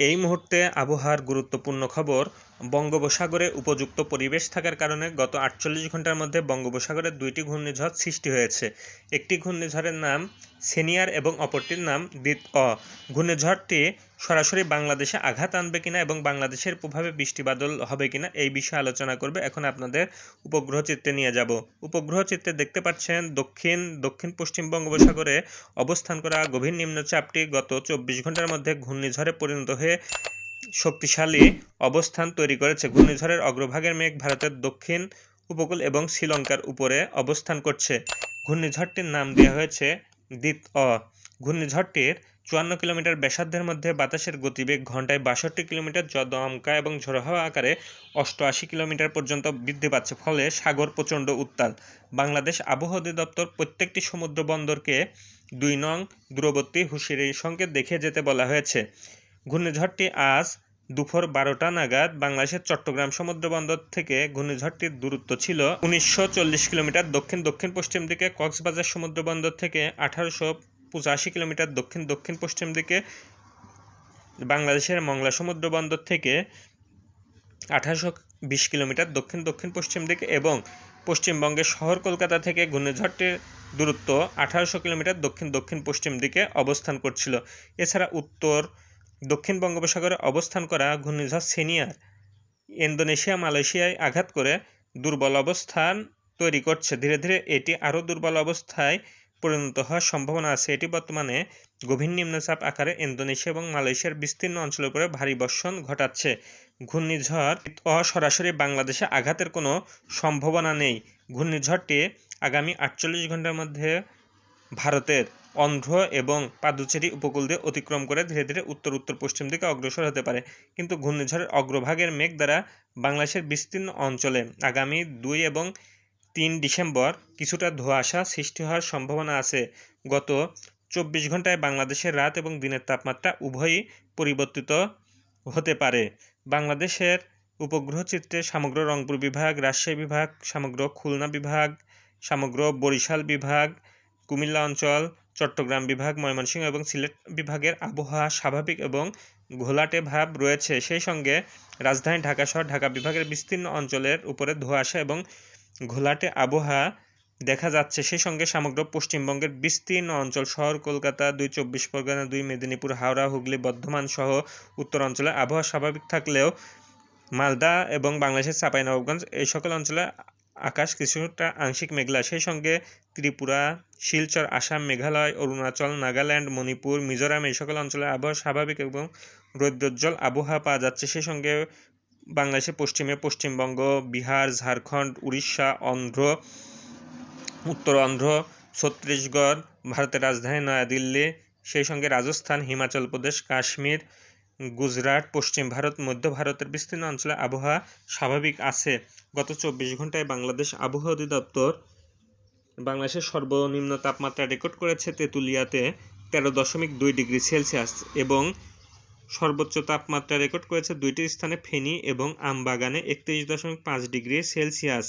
এই মুহূর্তে আবহাওয়ার গুরুত্বপূর্ণ খবর বঙ্গোপসাগরে উপযুক্ত পরিবেশ থাকার কারণে গত আটচল্লিশ ঘণ্টার মধ্যে বঙ্গোপসাগরে দুইটি ঘূর্ণিঝড় সৃষ্টি হয়েছে। একটি ঘূর্ণিঝড়ের নাম সেনিয়ার এবং অপরটির নাম দিত অ। ঘূর্ণিঝড়টি সরাসরি বাংলাদেশে আঘাত আনবে কিনা এবং বাংলাদেশের প্রভাবে বৃষ্টিবাদল হবে কিনা এই বিষয়ে আলোচনা করবে। এখন আপনাদের উপগ্রহ চিত্রে নিয়ে যাব। উপগ্রহ চিত্রে দেখতে পাচ্ছেন দক্ষিণ দক্ষিণ পশ্চিম বঙ্গোপসাগরে অবস্থান করা গভীর নিম্নচাপটি গত চব্বিশ ঘণ্টার মধ্যে ঘূর্ণিঝড়ে পরিণত হয়ে শক্তিশালী অবস্থান তৈরি করেছে। ঘূর্ণিঝড়ের অগ্রভাগের মেঘ ভারতের দক্ষিণ উপকূল এবং শ্রীলঙ্কার উপরে অবস্থান করছে। ঘূর্ণিঝড়টির নাম দেওয়া হয়েছে দিত অ। ঘূর্ণিঝড়টির চুয়ান্ন কিলোমিটার ব্যাসার্ধের মধ্যে বাতাসের গতিবেগ ঘন্টায় বাষট্টি কিলোমিটার দমকা এবং ঝোড়ো হাওয়া আকারে অষ্টআশি কিলোমিটার পর্যন্ত বৃদ্ধি পাচ্ছে, ফলে সাগর প্রচণ্ড উত্তাল। বাংলাদেশ আবহাওয়া অধিদপ্তর প্রত্যেকটি সমুদ্র বন্দরকে দুই নং দূরবর্তী হুঁশিয়ারি সংকেত দেখে যেতে বলা হয়েছে। ঘূর্ণিঝড়টি আজ দুপুর বারোটা নাগাদ বাংলাদেশের চট্টগ্রাম সমুদ্র বন্দর থেকে ঘূর্ণিঝড়টির দূরত্ব ছিল উনিশশো চল্লিশ কিলোমিটার দক্ষিণ দক্ষিণ পশ্চিম দিকে কক্সবাজার সমুদ্র বন্দর থেকে আঠারোশো পঁচাশি কিলোমিটার দক্ষিণ দক্ষিণ পশ্চিম দিকে বাংলাদেশের মংলা সমুদ্র বন্দর থেকে আঠারোশো বিশ কিলোমিটার দক্ষিণ দক্ষিণ পশ্চিম দিকে এবং পশ্চিমবঙ্গের শহর কলকাতা থেকে ঘূর্ণিঝড়টির দূরত্ব আঠারোশো কিলোমিটার দক্ষিণ দক্ষিণ পশ্চিম দিকে অবস্থান করছিল। এছাড়া উত্তর দক্ষিণ বঙ্গোপসাগরে অবস্থান করা ঘূর্ণিঝড় সেনিয়ার ইন্দোনেশিয়া, মালয়েশিয়ায় আঘাত করে দুর্বল অবস্থান তৈরি করছে। ধীরে ধীরে এটি আরও দুর্বল অবস্থায় পরিণত হওয়ার সম্ভাবনা আছে। এটি বর্তমানে গভীর নিম্নচাপ আকারে ইন্দোনেশিয়া এবং মালয়েশিয়ার বিস্তীর্ণ অঞ্চলের উপরে ভারী বর্ষণ ঘটাচ্ছে। ঘূর্ণিঝড় সরাসরি বাংলাদেশে আঘাতের কোনো সম্ভাবনা নেই। ঘূর্ণিঝড়টি আগামী আটচল্লিশ ঘণ্টার মধ্যে ভারতের অন্ধ্র এবং পাদুচেরি উপকূল দিয়ে অতিক্রম করে ধীরে ধীরে উত্তর উত্তর, পশ্চিম দিকে অগ্রসর হতে পারে। কিন্তু ঘূর্ণিঝড়ের অগ্রভাগের মেঘ দ্বারা বাংলাদেশের বিস্তীর্ণ অঞ্চলে আগামী দুই এবং তিন ডিসেম্বর কিছুটা ধোঁয়াশা সৃষ্টি হওয়ার সম্ভাবনা আছে। গত চব্বিশ ঘন্টায় বাংলাদেশের রাত এবং দিনের তাপমাত্রা উভয়ই পরিবর্তিত হতে পারে। বাংলাদেশের উপগ্রহ চিত্রে সমগ্র রংপুর বিভাগ, রাজশাহী বিভাগ, সমগ্র খুলনা বিভাগ, সমগ্র বরিশাল বিভাগ কুমিল্লা অঞ্চল, চট্টগ্রাম বিভাগ, ময়মনসিংহ এবং সিলেট বিভাগের আবহাওয়া স্বাভাবিক এবং ঘোলাটে ভাব রয়েছে। সেই সঙ্গে রাজধানী ঢাকা শহর ঢাকা বিভাগের বিস্তীর্ণ অঞ্চলের উপরে ধোঁয়াশা এবং ঘোলাটে আবহাওয়া দেখা যাচ্ছে। সেই সঙ্গে সমগ্র পশ্চিমবঙ্গের বিস্তীর্ণ অঞ্চল, শহর, কলকাতা, দুই চব্বিশ পরগনা, দুই মেদিনীপুর, হাওড়া, হুগলি, বর্ধমান সহ উত্তর অঞ্চলে আবহাওয়া স্বাভাবিক থাকলেও মালদা এবং বাংলাদেশের চাঁপাইনবাবগঞ্জ এই সকল অঞ্চলে আকাশ কিছুটা আংশিক মেঘলা। সেই সঙ্গে ত্রিপুরা, শিলচর, আসাম, মেঘালয়, অরুণাচল, নাগাল্যান্ড, মণিপুর, মিজোরাম এই সকল অঞ্চলে আবহাওয়া স্বাভাবিক এবং রৌদ্রোজ্জ্বল আবহাওয়া পাওয়া যাচ্ছে। সেই সঙ্গে বাংলাদেশের পশ্চিমে পশ্চিমবঙ্গ, বিহার, ঝাড়খণ্ড, উড়িষ্যা, অন্ধ্র, উত্তর অন্ধ্র, ছত্তিশগড়, ভারতের রাজধানী নয়াদিল্লি, সেই সঙ্গে রাজস্থান, হিমাচল প্রদেশ, কাশ্মীর গুজরাট, পশ্চিম ভারত, মধ্য ভারতের বিস্তীর্ণ অঞ্চলে আবহাওয়া স্বাভাবিক আছে। গত চব্বিশ ঘন্টায় বাংলাদেশ আবহাওয়া অধিদপ্তর বাংলাদেশের সর্বনিম্ন তাপমাত্রা রেকর্ড করেছে তেঁতুলিয়াতে তেরো দশমিক দুই ডিগ্রি সেলসিয়াস এবং সর্বোচ্চ তাপমাত্রা রেকর্ড করেছে দুইটি স্থানে ফেনী এবং আমবাগানে একত্রিশ দশমিক পাঁচ ডিগ্রি সেলসিয়াস।